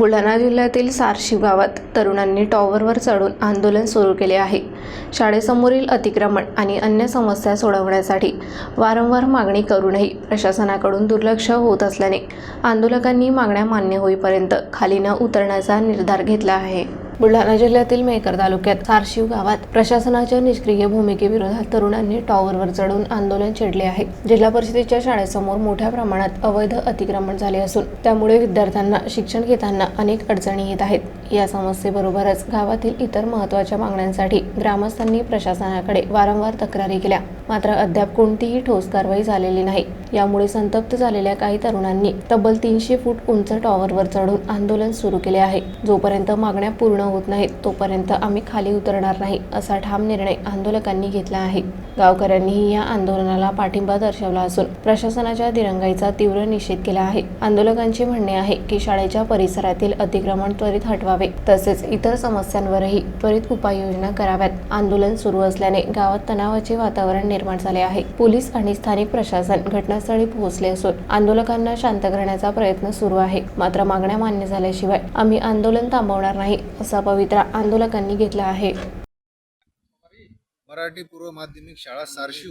बुलढाणा जिल्ह्यातील सारशी गावात तरुणांनी टॉवरवर चढून आंदोलन सुरू केले आहे. शाळेसमोरील अतिक्रमण आणि अन्य समस्या सोडवण्यासाठी वारंवार मागणी करूनही प्रशासनाकडून दुर्लक्ष होत असल्याने आंदोलकांनी मागण्या मान्य होईपर्यंत खाली न उतरण्याचा निर्धार घेतला आहे. बुलढाणा जिल्ह्यातील मेकर तालुक्यात सारशिव गावात प्रशासनाच्या निष्क्रिय भूमिकेविरोधात तरुणांनी टॉवरवर चढून आंदोलन छेडले आहे. जिल्हा परिषदेच्या शाळेसमोर मोठ्या प्रमाणात अवैध अतिक्रमण झाले असून त्यामुळे विद्यार्थ्यांना शिक्षण घेताना अनेक अडचणी येत आहेत. या समस्येबरोबरच गावातील इतर महत्त्वाच्या मागण्यांसाठी ग्रामस्थांनी प्रशासनाकडे वारंवार तक्रारी केल्या. मात्र अद्याप कोणतीही ठोस कारवाई झालेली नाही. यामुळे संतप्त झालेल्या काही तरुणांनी तब्बल तीनशे फूट उंच टॉवरवर चढून आंदोलन सुरू केले आहे. जोपर्यंत मागण्या पूर्ण होत नाहीत तोपर्यंत आम्ही खाली उतरणार नाही असा ठाम निर्णय आंदोलकांनी घेतला आहे. गावकऱ्यांनीही या आंदोलनाला पाठिंबा दर्शवला असून प्रशासनाच्या दिरंगाईचा तीव्र निषेध केला आहे. आंदोलकांचे म्हणणे आहे की शाळेच्या परिसरातील अतिक्रमण त्वरित हटवावे. तसेच इतर समस्यांवरही त्वरित उपाययोजना कराव्यात. आंदोलन सुरू असल्याने गावात तणावाचे वातावरण निर्माण झाले आहे. पोलीस आणि स्थानिक प्रशासन घटनास्थळी पोहोचले असून आंदोलकांना शांत करण्याचा प्रयत्न सुरू आहे. मात्र मागण्या मान्य झाल्याशिवाय आम्ही आंदोलन थांबवणार नाही असा पवित्रा आंदोलकांनी घेतला आहे. मराठी पूर्व माध्यमिक शाळा सारशिव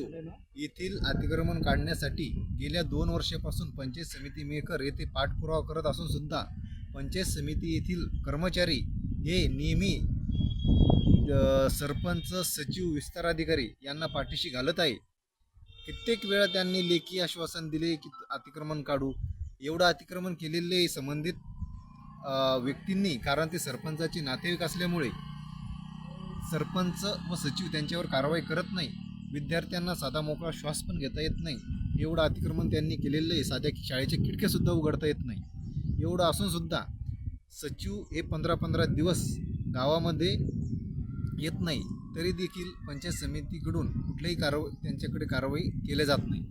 येथील अतिक्रमण काढण्यासाठी गेल्या दोन वर्षापासून पंचायत समिती मेकर येथे पाठपुरावा करत असून सुद्धा पंचायत समिती येथील कर्मचारी हे नेहमी सरपंच सचिव विस्तार अधिकारी यांना पाठीशी घालत आहे. कित्येक वेळा त्यांनी लेखी आश्वासन दिले की अतिक्रमण काढू. एवढं अतिक्रमण केलेले संबंधित व्यक्तींनी कारण ते सरपंचाचे नातेवाईक असल्यामुळे सरपंच व सचिव त्यांच्यावर कारवाई करत नाही. विद्यार्थ्यांना साधा मोकळा श्वास पण घेता येत नाही. एवढं अतिक्रमण त्यांनी केलेलं आहे. साध्या शाळेच्या खिडक्यासुद्धा उघडता येत नाही. एवढं असूनसुद्धा सचिव हे पंधरा पंधरा दिवस गावामध्ये येत नाही तरी देखील पंचायत समितीकडून कुठल्याही कारवाई त्यांच्याकडे कारवाई केल्या जात नाही.